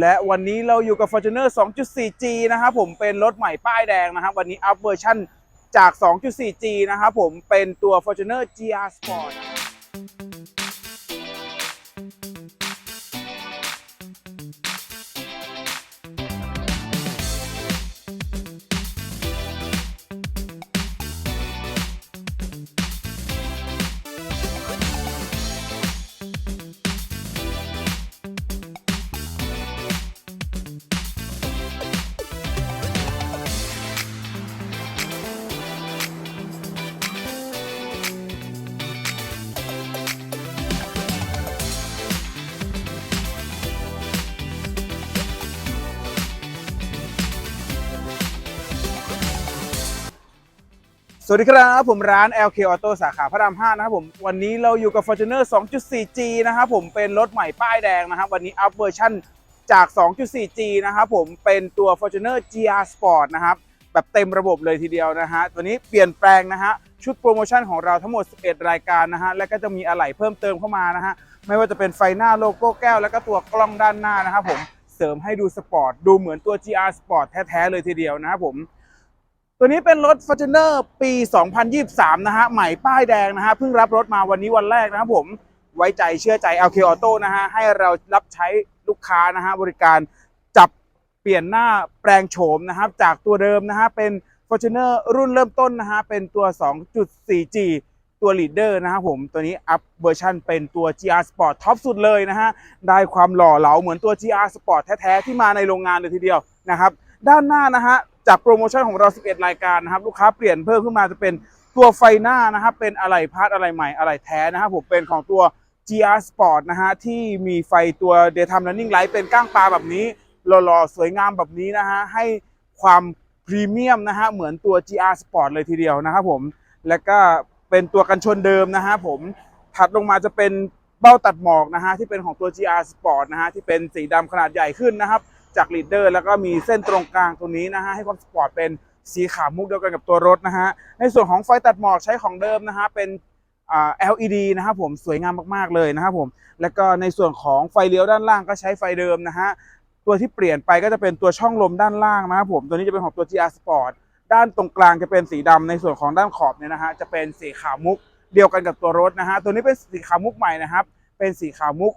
และวันนี้เราอยู่กับ Fortuner 2.4G นะครับผมเป็นรถใหม่ป้ายแดงนะครับ วันนี้อัพเวอร์ชั่นจาก 2.4G นะครับผมเป็นตัว Fortuner GR Sport สวัสดีครับผมร้าน LK Auto สาขาพระราม 5 นะครับผม วันนี้เราอยู่กับ Fortuner 2.4G นะครับผมเป็นรถใหม่ป้ายแดงนะครับ วันนี้อัพเวอร์ชั่นจาก 2.4G นะครับผมเป็นตัว Fortuner GR Sport นะครับแบบเต็มระบบเลยทีเดียวนะฮะตัวนี้เปลี่ยนแปลงนะฮะชุดโปรโมชั่นของเราทั้งหมด 11 รายการนะฮะและก็จะมีอะไหล่เพิ่มเติมเข้ามานะฮะไม่ว่าจะเป็นไฟหน้าโลโก้แก้ว แล้วก็ตัวกล้องด้านหน้านะครับผมเสริมให้ดูสปอร์ตดูเหมือนตัว GR Sport แท้ๆเลยทีเดียวนะครับผม ตัวนี้เป็นรถ Fortuner ปี 2023 นะฮะ ใหม่ป้ายแดงนะฮะ เพิ่งรับรถมาวันนี้วันแรกนะครับผม ไว้ใจเชื่อใจ LK Auto นะฮะ ให้เรารับใช้ลูกค้านะฮะ บริการจับเปลี่ยนหน้าแปลงโฉมนะครับ จากตัวเดิมนะฮะ เป็น Fortuner รุ่นเริ่มต้นนะฮะ เป็นตัว 2.4G ตัว Leader นะครับผม ตัวนี้อัพเวอร์ชันเป็นตัว GR Sport ท็อปสุดเลยนะฮะ ได้ความหล่อเหลาเหมือนตัว GR Sport แท้ๆ ที่มาในโรงงานเลยทีเดียวนะครับ ด้านหน้านะฮะ จากโปรโมชั่นของเรา 11 รายการนะครับ ลูกค้าเปลี่ยนเพิ่มขึ้นมาจะเป็นตัวไฟหน้านะครับ เป็นอะไรพาร์ทอะไรใหม่อะไรแท้นะครับผมเป็นของตัว GR Sport นะฮะที่มีไฟตัว Daytime Running Light เป็นก้างปลาแบบนี้หล่อๆ สวยงามแบบนี้นะฮะให้ความพรีเมียมนะฮะเหมือนตัว GR Sport เลยทีเดียวนะครับผมแล้วก็เป็นตัวกันชนเดิมนะฮะผมถัดลงมาจะเป็นเบ้าตัดหมอกนะฮะที่เป็นของตัว GR Sport นะฮะที่เป็นสีดำขนาดใหญ่ขึ้นนะครับ จากลีดเดอร์แล้วก็มีเส้นตรงกลางตรงนี้นะฮะให้ความสปอร์ตเป็นสีขาวมุกเดียวกันกับตัวรถนะฮะในส่วนของไฟตัดหมอกใช้ของเดิมนะฮะเป็นอ่า LED นะครับผมสวยงามมากๆเลยนะครับผมแล้วก็ในส่วนของไฟเลี้ยวด้านล่างก็ใช้ไฟเดิมนะฮะตัวที่เปลี่ยนไปก็จะเป็นตัวช่องลมด้านล่างนะครับผมตัวนี้จะเป็นของตัว GR Sport ด้านตรงกลางจะเป็นสีดำในส่วนของด้านขอบเนี่ยนะฮะจะเป็นสีขาวมุกเดียวกันกับตัวรถนะฮะตัวนี้เป็นสีขาวมุกใหม่นะครับ เป็นสีขาวมุก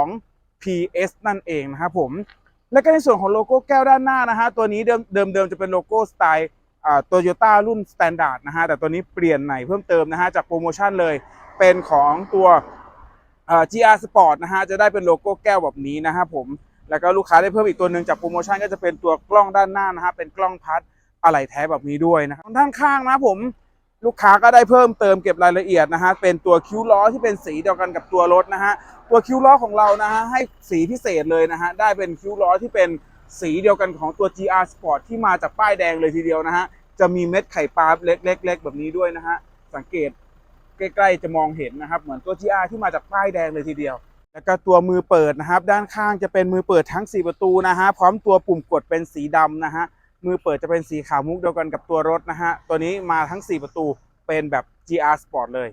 2 PS นั่นเองนะครับผม และก็ในส่วนของโลโก้แก้วด้านหน้านะฮะตัวนี้เดิมเดิมเดิมจะเป็นโลโก้สไตล์โตโยต้ารุ่นสแตนดาร์ดนะฮะแต่ตัวนี้เปลี่ยนใหม่เพิ่มเติมนะฮะจากโปรโมชั่นเลยเป็นของตัว GR Sport นะฮะจะได้เป็นโลโก้แก้วแบบนี้นะครับผมแล้วก็ลูกค้าได้เพิ่มอีกตัวหนึ่งจากโปรโมชั่นก็จะเป็นตัวกล้องด้านหน้านะฮะเป็นกล้องพัดอะไหล่แท้แบบนี้ด้วยนะครับด้านข้างนะผม ลูกค้าก็ได้เพิ่มเติมเก็บรายละเอียดนะฮะเป็นตัวคิ้วล้อที่เป็นสีเดียวกันกับตัวรถนะฮะตัวคิ้วล้อของเรานะฮะให้สีพิเศษเลยนะฮะได้เป็นคิ้วล้อที่เป็นสีเดียวกันของตัว GR Sport ที่มาจากป้ายแดงเลยทีเดียวนะฮะจะมีเม็ดไข่ปลาเล็กๆแบบนี้ด้วยนะฮะสังเกตใกล้ๆจะมองเห็นนะครับเหมือนตัว GR ที่มาจากป้ายแดงเลยทีเดียว แล้วก็ตัวมือเปิดนะครับ ด้านข้างจะเป็นมือเปิดทั้ง 4 ประตูนะฮะพร้อมตัวปุ่มกดเป็นสีดำนะฮะ มือเปิดจะเป็นสีขาวมุกเดียวกันกับตัวรถนะฮะ ตัวนี้มาทั้ง 4 ประตูเป็นแบบ GR Sport เลย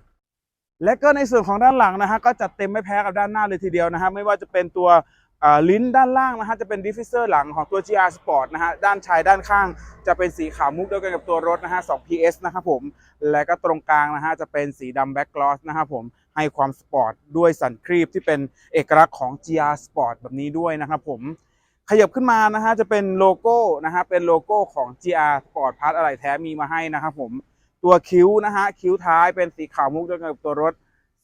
และก็ในส่วนของด้านหลังนะฮะก็จัดเต็มไม่แพ้กับด้านหน้าเลยทีเดียวนะฮะไม่ว่าจะเป็นตัวลิ้นด้านล่างนะฮะจะเป็นดิฟฟิเซอร์หลังของตัว GR Sport นะฮะด้านชายด้านข้างจะเป็นสีขาวมุกเดียวกันกับตัวรถนะฮะ 2 PS นะครับผม และก็ตรงกลางนะฮะจะเป็นสีดำแบ็กกลอสนะครับผมให้ความสปอร์ตด้วยสันครีบที่เป็นเอกลักษณ์ของ GR Sport แบบนี้ด้วยนะครับผม ขยับขึ้นมานะฮะจะเป็นโลโก้นะฮะเป็นโลโก้ของ GR Sport พาร์ทอะไรแท้มีมาให้นะครับผมตัวคิ้วนะฮะคิ้วท้ายเป็นสีขาวมุกเดียวกันกับตัวรถ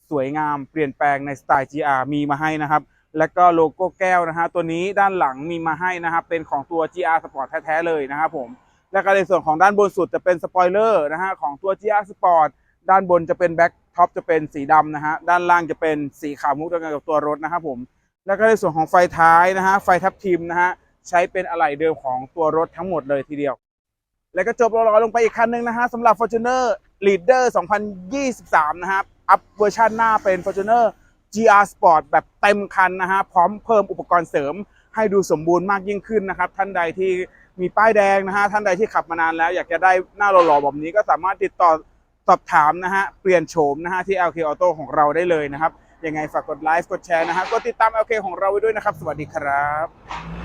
สวยงามเปลี่ยนแปลงในสไตล์ GR มีมาให้นะครับ แล้วก็โลโก้แก้วนะฮะตัวนี้ด้านหลังมีมาให้นะครับเป็นของตัว GR Sport แท้ๆเลยนะครับผมแล้วก็ในส่วนของด้านบนสุดจะเป็นสปอยเลอร์นะฮะของตัว GR Sport ด้านบนจะเป็นแบ็คท็อปจะเป็นสีดำนะฮะด้านล่างจะเป็นสีขาวมุกเดียวกันกับตัวรถนะครับผม แล้วก็ในส่วนของไฟท้ายนะฮะไฟทับทิมนะฮะใช้เป็นอะไหล่เดิมของตัวรถทั้งหมดเลยทีเดียว แล้วก็จบรอลงไปอีกคันหนึ่งนะฮะสำหรับ Fortuner Leader 2023 นะครับอัพเวอร์ชันหน้าเป็น Fortuner GR Sport แบบเต็มคันนะฮะพร้อมเพิ่มอุปกรณ์เสริม ให้ดูสมบูรณ์มากยิ่งขึ้นนะครับ ท่านใดที่มีป้ายแดงนะฮะท่านใดที่ขับมานานแล้ว อยากจะได้หน้าหล่อๆแบบนี้ก็สามารถติดต่อสอบถามนะฮะเปลี่ยนโฉมนะฮะที่ LK Auto ของเราได้เลยนะครับ ยังไงฝากกดไลค์กดแชร์นะฮะกดติดตาม LK ของเราไว้ด้วยนะครับ สวัสดีครับ